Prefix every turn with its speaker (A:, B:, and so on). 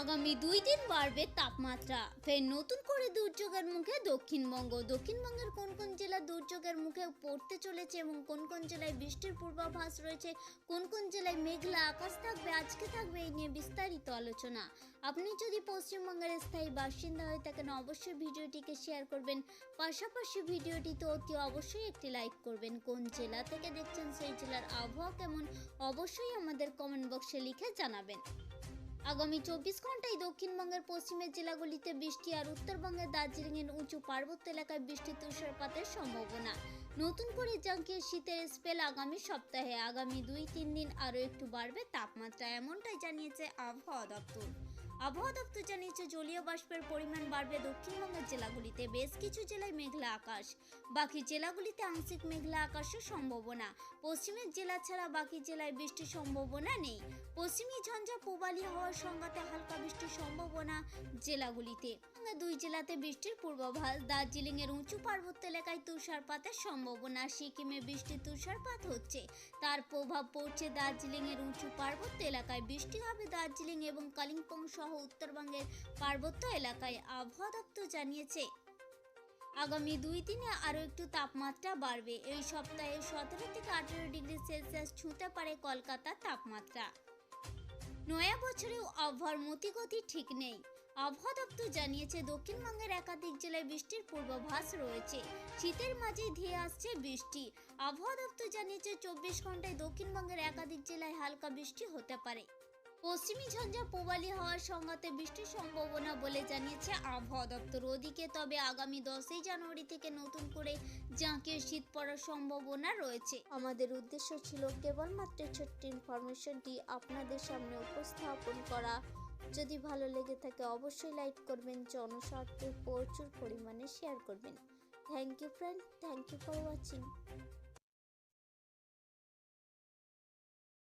A: আগামী দুই দিন বাড়বে তাপমাত্রা। ফের নতুন করে দুর্যোগের মুখে দক্ষিণবঙ্গ। দক্ষিণবঙ্গের কোন কোন জেলা দুর্যোগের মুখে পড়তে চলেছে এবং কোন কোন জেলায় বৃষ্টির পূর্বাভাস রয়েছে, কোন কোন জেলায় মেঘলা আকাশ থাকবে, আজকে থাকবে এই নিয়ে বিস্তারিত আলোচনা। আপনি যদি পশ্চিমবঙ্গের স্থায়ী বাসিন্দা হয়ে থাকেন, অবশ্যই ভিডিওটিকে শেয়ার করবেন। পাশাপাশি ভিডিওটিতে অতি অবশ্যই একটি লাইক করবেন। কোন জেলা থেকে দেখছেন, সেই জেলার আবহাওয়া কেমন, অবশ্যই আমাদের কমেন্ট বক্সে লিখে জানাবেন। আগামী চব্বিশ ঘন্টায় দক্ষিণবঙ্গের পশ্চিমের জেলাগুলিতে বৃষ্টি আর উত্তরবঙ্গের দার্জিলিংয়ের উঁচু পার্বত্য এলাকায় বৃষ্টি তুষারপাতের সম্ভাবনা। নতুন করে জাঁকিয়ে শীতের স্পেল আগামী সপ্তাহে। আগামী দুই, তিন দিন আরও একটু বাড়বে তাপমাত্রা, এমনটাই জানিয়েছে আবহাওয়া দপ্তর। আবহাওয়া দপ্তর জানিয়েছে, জলীয় বাষ্পের পরিমাণ বাড়বে দক্ষিণবঙ্গের জেলাগুলিতে। বেশ কিছু জেলায় মেঘলা আকাশ। বাকি জেলাগুলিতে আংশিক মেঘলা আকাশের সম্ভাবনা। পশ্চিমের জেলা ছাড়া বাকি জেলায় বৃষ্টির সম্ভাবনা নেই। পশ্চিমী ঝঞ্ঝা পূবালি হওয়ার সংঘাতে হালকা বৃষ্টির সম্ভাবনা জেলাগুলিতে। দুই জেলাতে বৃষ্টির পূর্বাভাস। দার্জিলিং এর উঁচু পার্বত্য এলাকায় তুষারপাতের সম্ভাবনা। সিকিমে বৃষ্টি তুষারপাত হচ্ছে। তার প্রভাব পড়ছে দার্জিলিং এর উঁচু পার্বত্য এলাকায়। বৃষ্টি হবে দার্জিলিং এবং কালিম্পং সহ উত্তরবঙ্গের পার্বত্য এলাকায়, আবহাওয়া দপ্তর জানিয়েছে। আগামী দুই দিনে আরও একটু তাপমাত্রা বাড়বে। এই সপ্তাহে সতেরো থেকে আঠেরো ডিগ্রি সেলসিয়াস ছুঁতে পারে কলকাতার তাপমাত্রা। নয়া বছরেও আবহাওয়ার মতিগতি ঠিক নেই। আবহাওয়া দপ্তর জানিয়েছে, দক্ষিণবঙ্গের একাধিক জেলায় বৃষ্টির পূর্বাভাস রয়েছে। শীতের মাঝে ধেয়ে আসছে বৃষ্টি। আবহাওয়া দপ্তর জানিয়েছে, চব্বিশ ঘন্টায় দক্ষিণবঙ্গের একাধিক জেলায় হালকা বৃষ্টি হতে পারে। পশ্চিমী ঝঞ্ঝা প্রবালী হওয়ার সঙ্গাতে বৃষ্টির সম্ভাবনা বলে জানিয়েছে আবহাওয়া দপ্তর। ওদিকে তবে আগামী দশই জানুয়ারি থেকে নতুন করে জাঁকিয়ে শীত পড়ার সম্ভাবনা রয়েছে। আমাদের উদ্দেশ্য ছিল কেবলমাত্র ছোট্ট ইনফরমেশনটি আপনাদের সামনে উপস্থাপন করা। যদি ভালো লেগে থাকে অবশ্যই লাইক করবেন, জনস্বার্থে প্রচুর পরিমাণে শেয়ার করবেন। Thank you friend, thank you for watching.